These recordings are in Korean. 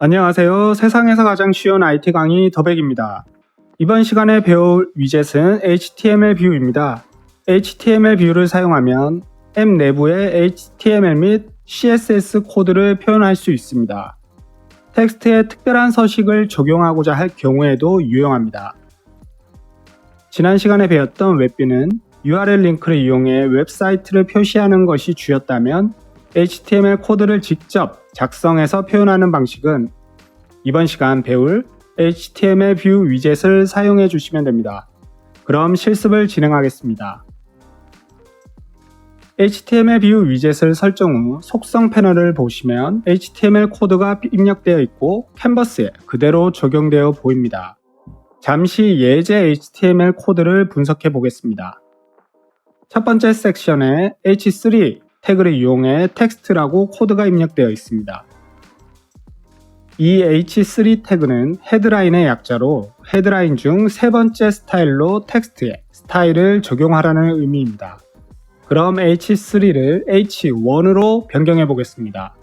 안녕하세요. 세상에서 가장 쉬운 IT 강의 더백입니다. 이번 시간에 배울 위젯은 HTML 뷰입니다. HTML 뷰를 사용하면 앱 내부에 HTML 및 CSS 코드를 표현할 수 있습니다. 텍스트에 특별한 서식을 적용하고자 할 경우에도 유용합니다. 지난 시간에 배웠던 웹뷰는 URL 링크를 이용해 웹사이트를 표시하는 것이 주였다면 HTML 코드를 직접 작성해서 표현하는 방식은 이번 시간 배울 HTML 뷰 위젯을 사용해 주시면 됩니다. 그럼 실습을 진행하겠습니다. HTML 뷰 위젯을 설정 후 속성 패널을 보시면 HTML 코드가 입력되어 있고 캔버스에 그대로 적용되어 보입니다. 잠시 예제 HTML 코드를 분석해 보겠습니다. 첫 번째 섹션에 h3 태그를 이용해 텍스트라고 코드가 입력되어 있습니다. 이 h3 태그는 헤드라인의 약자로 헤드라인 중 세 번째 스타일로 텍스트에 스타일을 적용하라는 의미입니다. 그럼 h3를 h1으로 변경해 보겠습니다.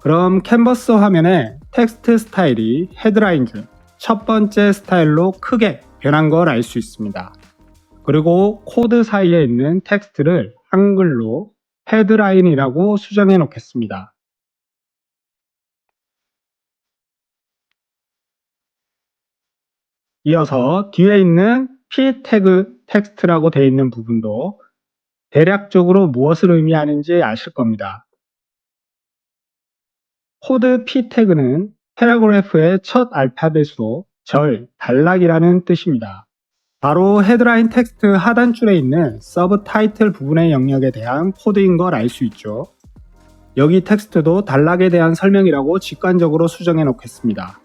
그럼 캔버스 화면에 텍스트 스타일이 헤드라인 중 첫 번째 스타일로 크게 변한 걸 알 수 있습니다. 그리고 코드 사이에 있는 텍스트를 한글로 헤드라인이라고 수정해 놓겠습니다. 이어서 뒤에 있는 p 태그 텍스트라고 되어 있는 부분도 대략적으로 무엇을 의미하는지 아실 겁니다. 코드 p 태그는 패러그래프의 첫 알파벳으로 절, 단락이라는 뜻입니다. 바로 헤드라인 텍스트 하단 줄에 있는 서브 타이틀 부분의 영역에 대한 코드인 걸 알 수 있죠. 여기 텍스트도 단락에 대한 설명이라고 직관적으로 수정해 놓겠습니다.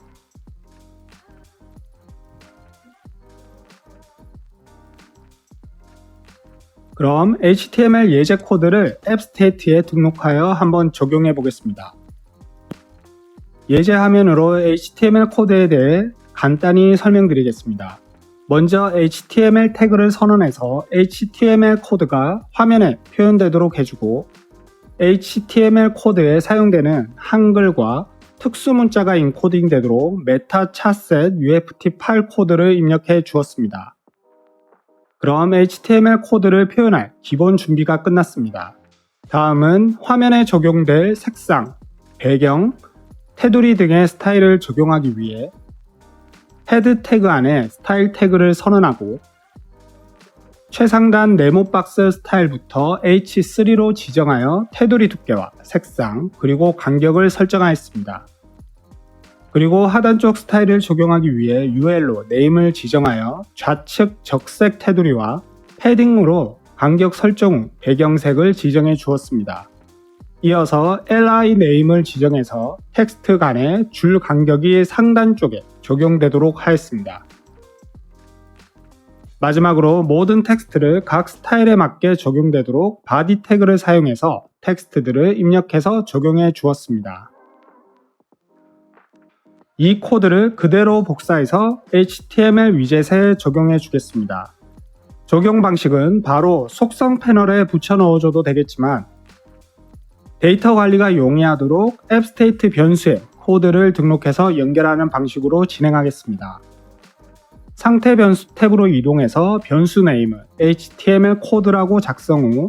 그럼 HTML 예제 코드를 앱 스테이트에 등록하여 한번 적용해 보겠습니다. 예제 화면으로 HTML 코드에 대해 간단히 설명드리겠습니다. 먼저 HTML 태그를 선언해서 HTML 코드가 화면에 표현되도록 해주고 HTML 코드에 사용되는 한글과 특수 문자가 인코딩 되도록 메타 차셋 UFT8 코드를 입력해 주었습니다. 그럼 HTML 코드를 표현할 기본 준비가 끝났습니다. 다음은 화면에 적용될 색상, 배경, 테두리 등의 스타일을 적용하기 위해 헤드 태그 안에 스타일 태그를 선언하고 최상단 네모 박스 스타일부터 H3로 지정하여 테두리 두께와 색상 그리고 간격을 설정하였습니다. 그리고 하단 쪽 스타일을 적용하기 위해 UL로 네임을 지정하여 좌측 적색 테두리와 패딩으로 간격 설정 후 배경색을 지정해 주었습니다. 이어서 li 네임을 지정해서 텍스트 간의 줄 간격이 상단 쪽에 적용되도록 하였습니다. 마지막으로 모든 텍스트를 각 스타일에 맞게 적용되도록 바디 태그를 사용해서 텍스트들을 입력해서 적용해 주었습니다. 이 코드를 그대로 복사해서 HTML 위젯에 적용해 주겠습니다. 적용 방식은 바로 속성 패널에 붙여 넣어줘도 되겠지만 데이터 관리가 용이하도록 앱스테이트 변수에 코드를 등록해서 연결하는 방식으로 진행하겠습니다. 상태 변수 탭으로 이동해서 변수 네임을 HTML 코드라고 작성 후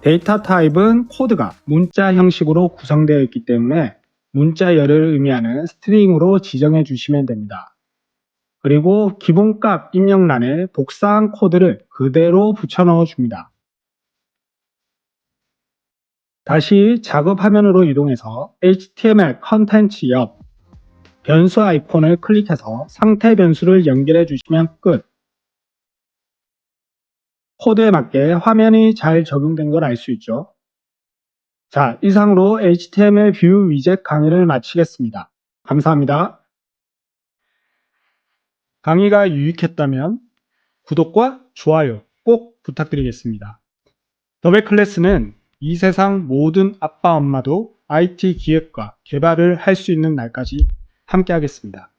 데이터 타입은 코드가 문자 형식으로 구성되어 있기 때문에 문자열을 의미하는 스트링으로 지정해 주시면 됩니다. 그리고 기본값 입력란에 복사한 코드를 그대로 붙여 넣어 줍니다. 다시 작업 화면으로 이동해서 HTML 컨텐츠 옆 변수 아이콘을 클릭해서 상태 변수를 연결해 주시면 끝. 코드에 맞게 화면이 잘 적용된 걸 알 수 있죠. 자, 이상으로 HTML 뷰 위젯 강의를 마치겠습니다. 감사합니다. 강의가 유익했다면 구독과 좋아요 꼭 부탁드리겠습니다. 더백 클래스는 이 세상 모든 아빠 엄마도 IT 기획과 개발을 할 수 있는 날까지 함께 하겠습니다.